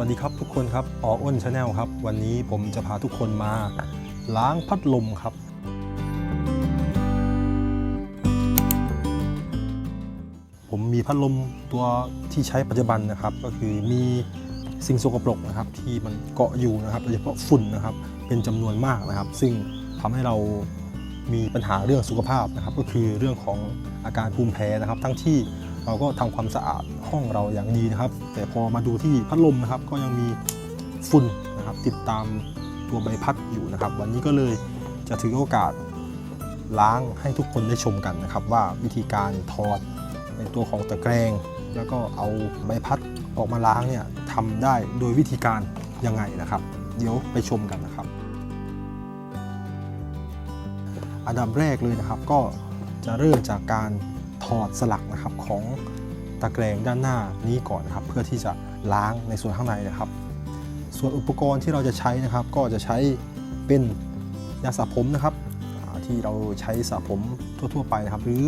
วัสดีครับทุกคนครับอออ้นชาแนลครับ วันนี้ผมจะพาทุกคนมาล้างพัดลมครับ ผมมีพัดลมตัวที่ใช้ปัจจุบันนะครับ ก็คือมีสิ่งสกปรกนะครับ ที่มันเกาะอยู่นะครับโดยเฉพาะฝุ่นนะครับเป็นจำนวนมากนะครับ ซึ่งทำให้เรามีปัญหาเรื่องสุขภาพนะครับ ก็คือเรื่องของอาการภูมิแพ้นะครับ ทั้งที่ เราก็ทำความสะอาดห้องเราอย่างดีนะครับ แต่พอมาดูที่พัดลมนะครับ ก็ยังมีฝุ่นนะครับ ติดตามตัวใบพัดอยู่นะครับ วันนี้ก็เลยจะถือโอกาสล้างให้ทุกคนได้ชมกันนะครับ ว่าวิธีการถอดในตัวของตะแกรงแล้วก็เอาใบพัดออกมาล้างเนี่ยทำได้โดยวิธีการยังไงนะครับ เดี๋ยวไปชมกันนะครับ อันดับแรกเลยนะครับก็จะเริ่มจากการ อดสลักนะครับของตะแกรงด้านหน้านี้ก่อนนะครับ เพื่อที่จะล้างในส่วนข้างในนะครับ ส่วนอุปกรณ์ที่เราจะใช้นะครับ ก็จะใช้เป็นยาสระผมนะครับที่เราใช้สระผมทั่ว ๆ ไปนะครับ หรือ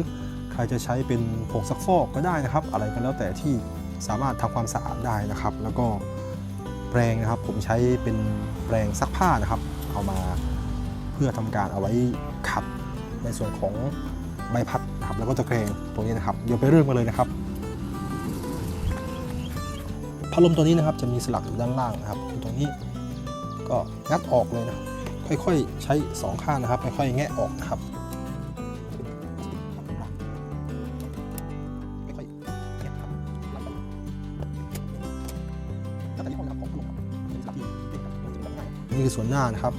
ใครจะใช้เป็นผงซักฟอกก็ได้นะครับ อะไรก็แล้วแต่ที่สามารถทำความสะอาดได้นะครับ แล้วก็แปรงนะครับผมใช้เป็นแปรงซักผ้านะครับ เอามาเพื่อทำการเอาไว้ขัดในส่วนของ ใบพัดนะครับแล้วก็ตะแกรงตรงนี้นะครับเดี๋ยวไปเริ่มกันเลยนะครับพัดลมตัวนี้นะครับจะมีสลักอยู่ด้านล่างนะครับตรงนี้ก็งัดออกเลยนะครับค่อยๆใช้สองข้างนะครับค่อยๆแงะออกนะครับแล้วแต่ยี่ห้อนะครับของพัดลมนี่คือส่วนหน้านะครับ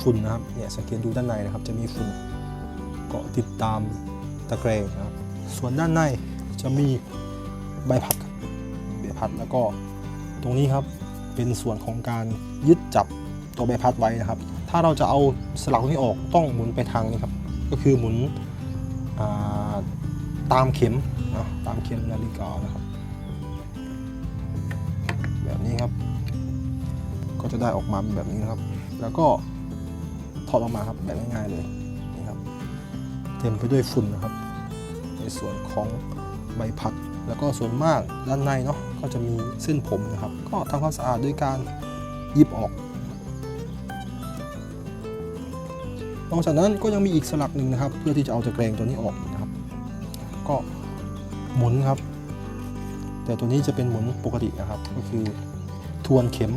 ฝุ่นนะครับเนี่ยสังเกตดูด้านในนะครับจะมีฝุ่น เกาะติดตามตะแกรงนะครับ ส่วนด้านในจะมีใบพัดใบพัดแล้วก็ตรงนี้ครับเป็นส่วนของการยึดจับตัวใบพัดไว้นะครับ ถ้าเราจะเอาสลักตรงนี้ออกต้องหมุนไปทางนี้ครับ ก็คือหมุนาตามเข็มนะตามเข็มนาฬิกานะครับ แบบนี้ครับ ก็จะได้ออกมาเป็นแบบนี้นะครับ แล้วก็ถอดออกมาครับแบบง่ายๆเลย เต็มไปด้วยฝุ่นนะครับ ในส่วนของใบพัด แล้วก็ส่วนมากด้านในเนาะก็จะมีเส้นผมนะครับ ก็ทำความสะอาดด้วยการหยิบออกนอกจากนั้นก็ยังมีอีกสลักหนึ่งนะครับ เพื่อที่จะเอาตะแกรงตัวนี้ออกอีกนะครับ ก็หมุนครับ แต่ตัวนี้จะเป็นหมุนปกตินะครับ ก็คือทวนเข็ม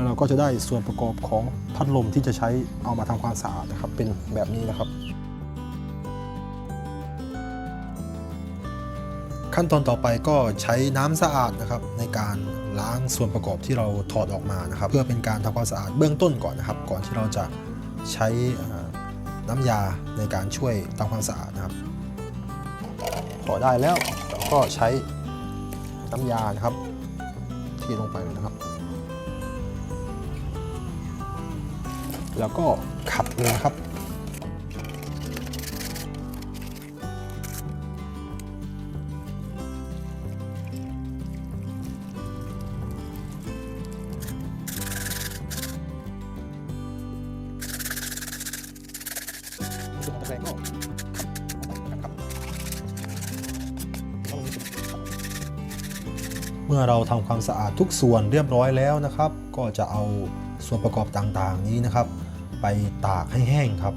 แล้วเราก็จะได้ส่วนประกอบของพัดลมที่จะใช้เอามาทำความสะอาดนะครับ เป็นแบบนี้นะครับ ขั้นตอนต่อไปก็ใช้น้ำสะอาดนะครับ ในการล้างส่วนประกอบที่เราถอดออกมานะครับ เพื่อเป็นการทำความสะอาดเบื้องต้นก่อนนะครับ ก่อนที่เราจะใช้น้ำยาในการช่วยทำความสะอาดนะครับพอได้แล้วเราก็ใช้น้ำยานะครับเทลงไปนะครับ แล้วก็ขัดเลยนะครับส่วนขอครับ เมื่อเราทำความสะอาดทุกส่วนเรียบร้อยแล้วนะครับ ก็จะเอาส่วนประกอบต่างๆนี้นะครับ ไปตากให้แห้งครับ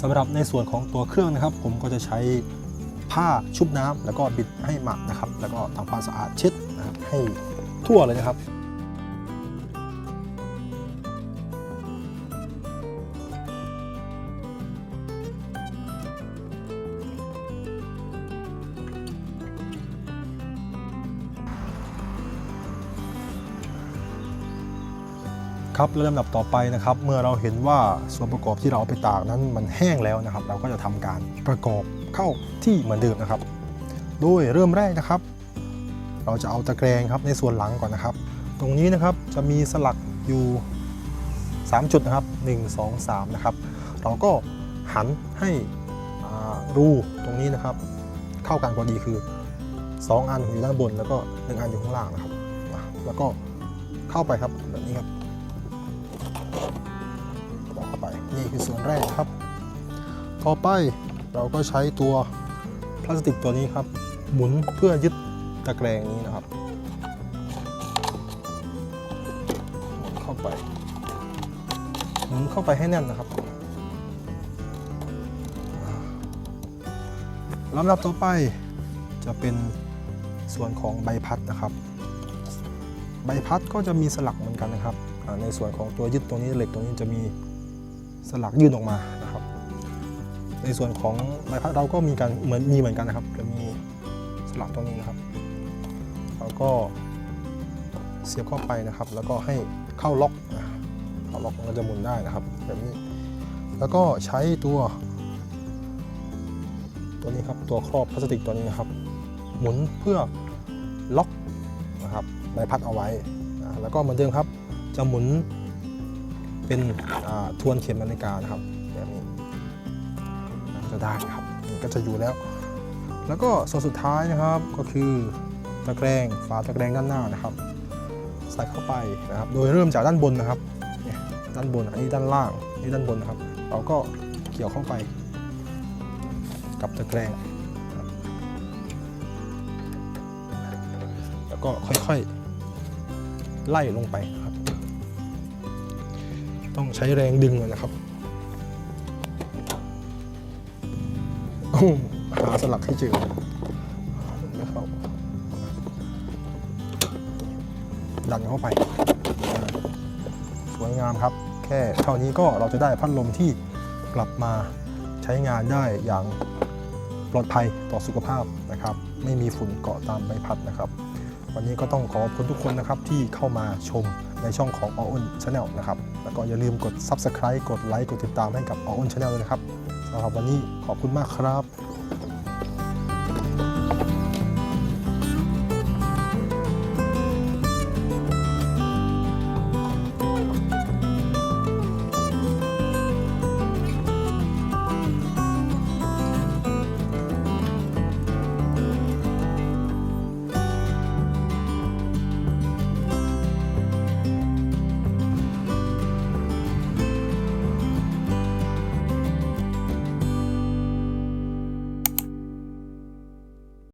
สำหรับในส่วนของตัวเครื่องนะครับ ผมก็จะใช้ผ้าชุบน้ำแล้วก็บิดให้หมักนะครับ แล้วก็ทำความสะอาดเช็ดนะครับให้ทั่วเลยนะครับ ครับและลำดับต่อไปนะครับ เมื่อเราเห็นว่าส่วนประกอบที่เราเอาไปตากนั้นมันแห้งแล้วนะครับ เราก็จะทำการประกอบเข้าที่เหมือนเดิมนะครับ โดยเริ่มแรกนะครับ เราจะเอาตะแกรงครับในส่วนหลังก่อนนะครับ ตรงนี้นะครับจะมีสลักอยู่ 3 จุดนะครับ 1 2 3 นะครับ เราก็หันให้รูตรงนี้นะครับเข้ากันพอดีคือ 2 อันอยู่ด้านบนแล้วก็หนึ่งอันอยู่ข้างล่างนะครับ แล้วก็เข้าไปครับแบบนี้ครับ บอกเข้าไปนี่คือส่วนแรกครับ ต่อไปเราก็ใช้ตัวพลาสติกตัวนี้ครับ หมุนเพื่อยึดตะแกรงนี้นะครับหมุนเข้าไปหมุนเข้าไปให้แน่นนะครับลำดับต่อไปจะเป็นส่วนของใบพัดนะครับ ใบพัดก็จะมีสลักเหมือนกันนะครับ ในส่วนของตัวยึดตรงนี้เหล็กตรงนี้จะมีสลักยื่นออกมานะครับ ในส่วนของใบพัดเราก็มีการเหมือนมีเหมือนกันนะครับ จะมีสลักตรงนี้นะครับเราก็เสียบเข้าไปนะครับ แล้วก็ให้เข้าล็อกเข้าล็อกมันก็จะหมุนได้นะครับแบบนี้ แล้วก็ใช้ตัว ตัวนี้ครับตัวครอบพลาสติกตัวนี้นะครับ หมุนเพื่อล็อกนะครับใบพัดเอาไว้แล้วก็เหมือนเดิมครับ จะหมุนเป็นทวนเข็มนาฬิกานะครับแบบนี้จะได้ครับก็จะอยู่แล้ว แล้วก็ส่วนสุดท้ายนะครับก็คือตะแกรงฝาตะแกรงด้านหน้านะครับ ใส่เข้าไปนะครับ โดยเริ่มจากด้านบนนะครับเนี่ยด้านบนอันนี้ด้านล่างนนี้ด้านบนนะครับ เราก็เกี่ยวเข้าไป กับตะแกรงแล้วก็ค่อยๆไล่ลงไปครับ ต้องใช้แรงดึงนะครับอืมหาสลักให้เจอดันเข้าไป สวยงามครับ แค่เท่านี้ก็เราจะได้พัดลมที่กลับมาใช้งานได้อย่างปลอดภัยต่อสุขภาพนะครับ ไม่มีฝุ่นเกาะตามใบพัดนะครับ วันนี้ก็ต้องขอขอบคุณทุกคนนะครับที่เข้ามาชม ในช่องของ a o n Channel นะครับ แล้วก็อย่าลืมกด Subscribe กดไลค์กดติดตามให้กับ a o n Channel ด้วยนะครับสำหรับวันนี้ขอบคุณมากครับ